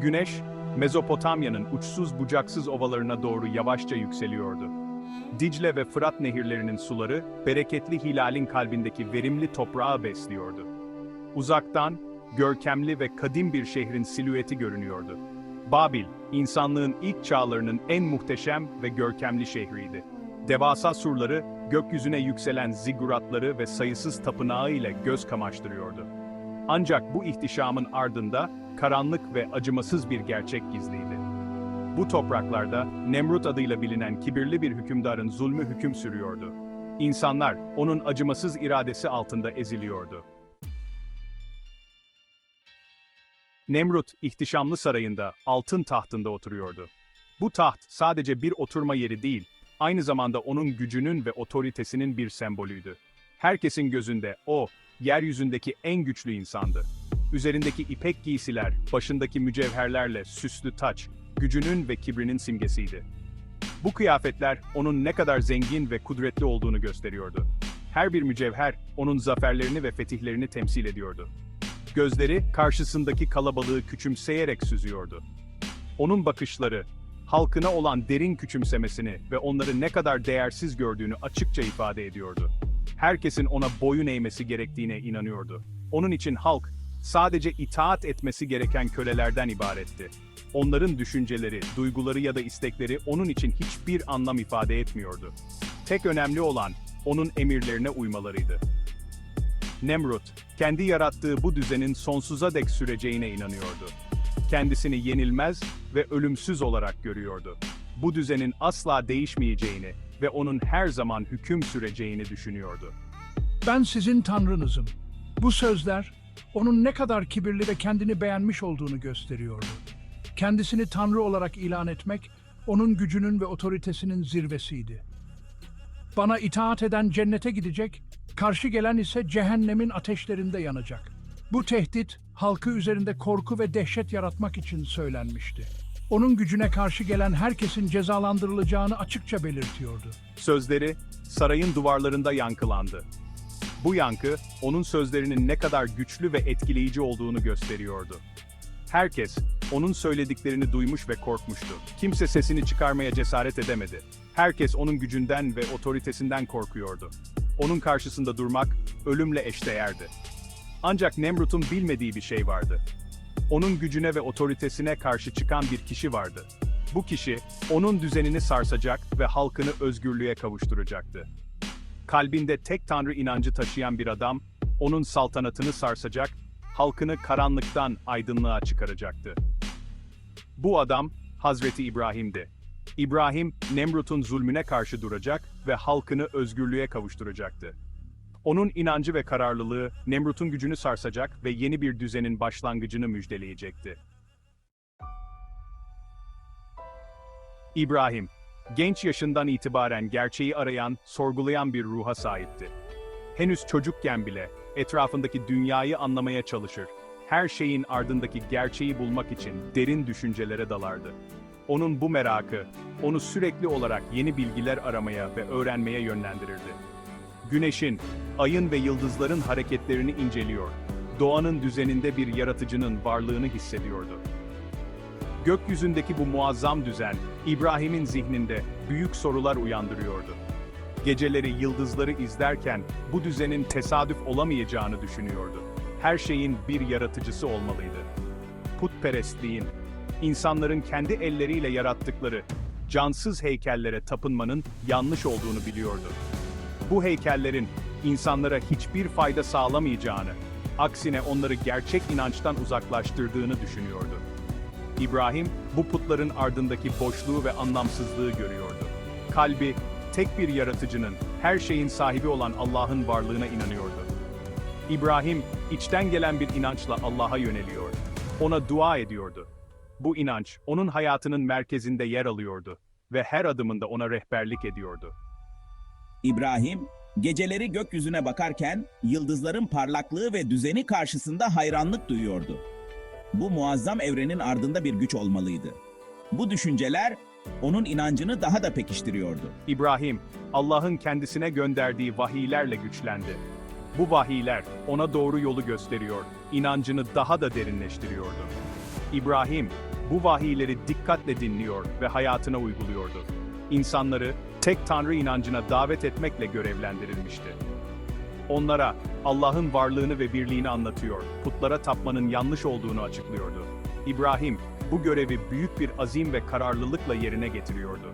Güneş, Mezopotamya'nın uçsuz bucaksız ovalarına doğru yavaşça yükseliyordu. Dicle ve Fırat nehirlerinin suları, bereketli hilalin kalbindeki verimli toprağı besliyordu. Uzaktan, görkemli ve kadim bir şehrin silüeti görünüyordu. Babil, insanlığın ilk çağlarının en muhteşem ve görkemli şehriydi. Devasa surları, gökyüzüne yükselen ziguratları ve sayısız tapınağı ile göz kamaştırıyordu. Ancak bu ihtişamın ardında karanlık ve acımasız bir gerçek gizliydi. Bu topraklarda Nemrut adıyla bilinen kibirli bir hükümdarın zulmü hüküm sürüyordu. İnsanlar onun acımasız iradesi altında eziliyordu. Nemrut, ihtişamlı sarayında, altın tahtında oturuyordu. Bu taht sadece bir oturma yeri değil, aynı zamanda onun gücünün ve otoritesinin bir sembolüydü. Herkesin gözünde o, yeryüzündeki en güçlü insandı. Üzerindeki ipek giysiler, başındaki mücevherlerle süslü taç, gücünün ve kibrinin simgesiydi. Bu kıyafetler onun ne kadar zengin ve kudretli olduğunu gösteriyordu. Her bir mücevher onun zaferlerini ve fetihlerini temsil ediyordu. Gözleri karşısındaki kalabalığı küçümseyerek süzüyordu. Onun bakışları, halkına olan derin küçümsemesini ve onları ne kadar değersiz gördüğünü açıkça ifade ediyordu. Herkesin ona boyun eğmesi gerektiğine inanıyordu. Onun için halk, sadece itaat etmesi gereken kölelerden ibaretti. Onların düşünceleri, duyguları ya da istekleri onun için hiçbir anlam ifade etmiyordu. Tek önemli olan, onun emirlerine uymalarıydı. Nemrut, kendi yarattığı bu düzenin sonsuza dek süreceğine inanıyordu. Kendisini yenilmez ve ölümsüz olarak görüyordu. Bu düzenin asla değişmeyeceğini ve onun her zaman hüküm süreceğini düşünüyordu. Ben sizin tanrınızım. Bu sözler onun ne kadar kibirli ve kendini beğenmiş olduğunu gösteriyordu. Kendisini tanrı olarak ilan etmek onun gücünün ve otoritesinin zirvesiydi. Bana itaat eden cennete gidecek, karşı gelen ise cehennemin ateşlerinde yanacak. Bu tehdit halkı üzerinde korku ve dehşet yaratmak için söylenmişti. Onun gücüne karşı gelen herkesin cezalandırılacağını açıkça belirtiyordu. Sözleri sarayın duvarlarında yankılandı. Bu yankı onun sözlerinin ne kadar güçlü ve etkileyici olduğunu gösteriyordu. Herkes onun söylediklerini duymuş ve korkmuştu. Kimse sesini çıkarmaya cesaret edemedi. Herkes onun gücünden ve otoritesinden korkuyordu. Onun karşısında durmak ölümle eşdeğerdi. Ancak Nemrut'un bilmediği bir şey vardı. Onun gücüne ve otoritesine karşı çıkan bir kişi vardı. Bu kişi onun düzenini sarsacak ve halkını özgürlüğe kavuşturacaktı. Kalbinde tek tanrı inancı taşıyan bir adam, onun saltanatını sarsacak, halkını karanlıktan aydınlığa çıkaracaktı. Bu adam Hazreti İbrahim'di. İbrahim, Nemrut'un zulmüne karşı duracak ve halkını özgürlüğe kavuşturacaktı. Onun inancı ve kararlılığı Nemrut'un gücünü sarsacak ve yeni bir düzenin başlangıcını müjdeleyecekti. İbrahim, genç yaşından itibaren gerçeği arayan, sorgulayan bir ruha sahipti. Henüz çocukken bile etrafındaki dünyayı anlamaya çalışır, her şeyin ardındaki gerçeği bulmak için derin düşüncelere dalardı. Onun bu merakı, onu sürekli olarak yeni bilgiler aramaya ve öğrenmeye yönlendirirdi. Güneşin, ayın ve yıldızların hareketlerini inceliyor, doğanın düzeninde bir yaratıcının varlığını hissediyordu. Gökyüzündeki bu muazzam düzen, İbrahim'in zihninde büyük sorular uyandırıyordu. Geceleri yıldızları izlerken bu düzenin tesadüf olamayacağını düşünüyordu. Her şeyin bir yaratıcısı olmalıydı. Putperestliğin, insanların kendi elleriyle yarattıkları cansız heykellere tapınmanın yanlış olduğunu biliyordu. Bu heykellerin insanlara hiçbir fayda sağlamayacağını, aksine onları gerçek inançtan uzaklaştırdığını düşünüyordu. İbrahim, bu putların ardındaki boşluğu ve anlamsızlığı görüyordu. Kalbi, tek bir yaratıcının, her şeyin sahibi olan Allah'ın varlığına inanıyordu. İbrahim, içten gelen bir inançla Allah'a yöneliyor. Ona dua ediyordu. Bu inanç, onun hayatının merkezinde yer alıyordu ve her adımında ona rehberlik ediyordu. İbrahim, geceleri gökyüzüne bakarken yıldızların parlaklığı ve düzeni karşısında hayranlık duyuyordu. Bu muazzam evrenin ardında bir güç olmalıydı. Bu düşünceler onun inancını daha da pekiştiriyordu. İbrahim, Allah'ın kendisine gönderdiği vahiylerle güçlendi. Bu vahiyler ona doğru yolu gösteriyor, inancını daha da derinleştiriyordu. İbrahim, bu vahiyleri dikkatle dinliyor ve hayatına uyguluyordu. İnsanları tek Tanrı inancına davet etmekle görevlendirilmişti. Onlara Allah'ın varlığını ve birliğini anlatıyor, putlara tapmanın yanlış olduğunu açıklıyordu. İbrahim, bu görevi büyük bir azim ve kararlılıkla yerine getiriyordu.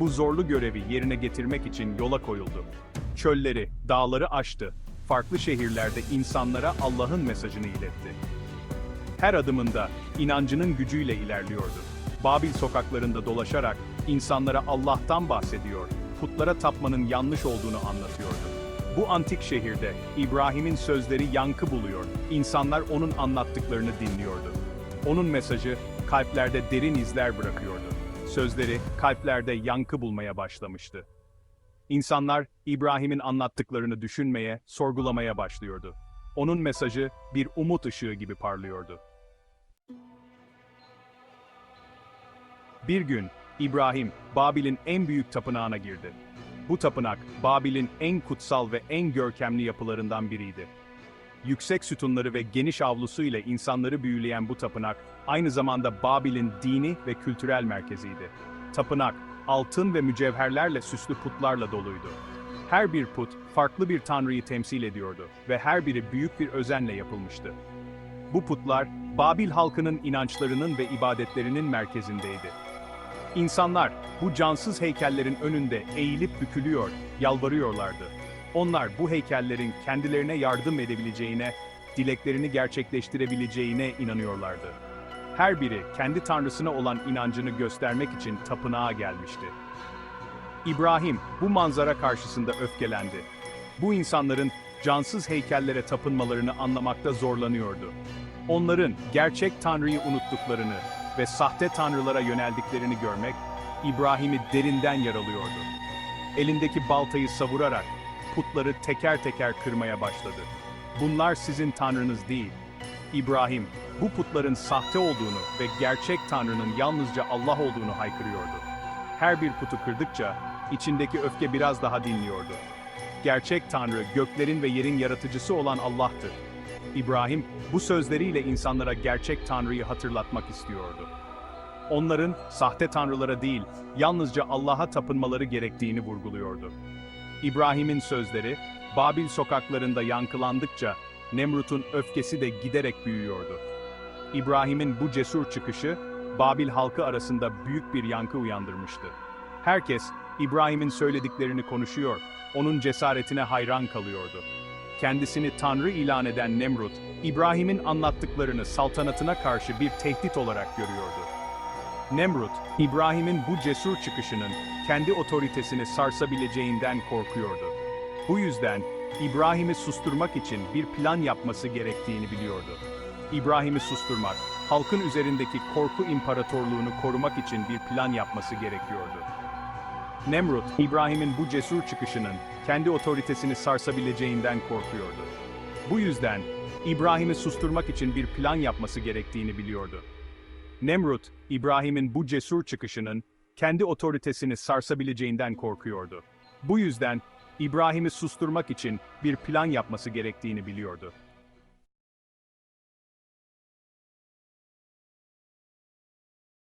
Bu zorlu görevi yerine getirmek için yola koyuldu. Çölleri, dağları aştı. Farklı şehirlerde insanlara Allah'ın mesajını iletti. Her adımında inancının gücüyle ilerliyordu. Babil sokaklarında dolaşarak insanlara Allah'tan bahsediyor, putlara tapmanın yanlış olduğunu anlatıyordu. Bu antik şehirde İbrahim'in sözleri yankı buluyor, insanlar onun anlattıklarını dinliyordu. Onun mesajı kalplerde derin izler bırakıyordu. Sözleri kalplerde yankı bulmaya başlamıştı. İnsanlar İbrahim'in anlattıklarını düşünmeye, sorgulamaya başlıyordu. Onun mesajı bir umut ışığı gibi parlıyordu. Bir gün İbrahim Babil'in en büyük tapınağına girdi. Bu tapınak Babil'in en kutsal ve en görkemli yapılarından biriydi. Yüksek sütunları ve geniş avlusu ile insanları büyüleyen bu tapınak aynı zamanda Babil'in dini ve kültürel merkeziydi. Tapınak altın ve mücevherlerle süslü putlarla doluydu. Her bir put farklı bir tanrıyı temsil ediyordu ve her biri büyük bir özenle yapılmıştı. Bu putlar Babil halkının inançlarının ve ibadetlerinin merkezindeydi. İnsanlar bu cansız heykellerin önünde eğilip bükülüyor, yalvarıyorlardı. Onlar bu heykellerin kendilerine yardım edebileceğine, dileklerini gerçekleştirebileceğine inanıyorlardı. Her biri kendi tanrısına olan inancını göstermek için tapınağa gelmişti. İbrahim bu manzara karşısında öfkelendi. Bu insanların cansız heykellere tapınmalarını anlamakta zorlanıyordu. Onların gerçek Tanrı'yı unuttuklarını ve sahte tanrılara yöneldiklerini görmek İbrahim'i derinden yaralıyordu. Elindeki baltayı savurarak putları teker teker kırmaya başladı. Bunlar sizin tanrınız değil. İbrahim bu putların sahte olduğunu ve gerçek tanrının yalnızca Allah olduğunu haykırıyordu. Her bir putu kırdıkça içindeki öfke biraz daha dinliyordu. Gerçek tanrı göklerin ve yerin yaratıcısı olan Allah'tır. İbrahim bu sözleriyle insanlara gerçek tanrıyı hatırlatmak istiyordu. Onların sahte tanrılara değil, yalnızca Allah'a tapınmaları gerektiğini vurguluyordu. İbrahim'in sözleri, Babil sokaklarında yankılandıkça, Nemrut'un öfkesi de giderek büyüyordu. İbrahim'in bu cesur çıkışı, Babil halkı arasında büyük bir yankı uyandırmıştı. Herkes, İbrahim'in söylediklerini konuşuyor, onun cesaretine hayran kalıyordu. Kendisini Tanrı ilan eden Nemrut, İbrahim'in anlattıklarını saltanatına karşı bir tehdit olarak görüyordu. Nemrut, İbrahim'in bu cesur çıkışının kendi otoritesini sarsabileceğinden korkuyordu. Bu yüzden İbrahim'i susturmak için bir plan yapması gerektiğini biliyordu. İbrahim'i susturmak, halkın üzerindeki korku imparatorluğunu korumak için bir plan yapması gerekiyordu. Nemrut, İbrahim'in bu cesur çıkışının kendi otoritesini sarsabileceğinden korkuyordu. Bu yüzden İbrahim'i susturmak için bir plan yapması gerektiğini biliyordu. Nemrut, İbrahim'in bu cesur çıkışının kendi otoritesini sarsabileceğinden korkuyordu. Bu yüzden İbrahim'i susturmak için bir plan yapması gerektiğini biliyordu.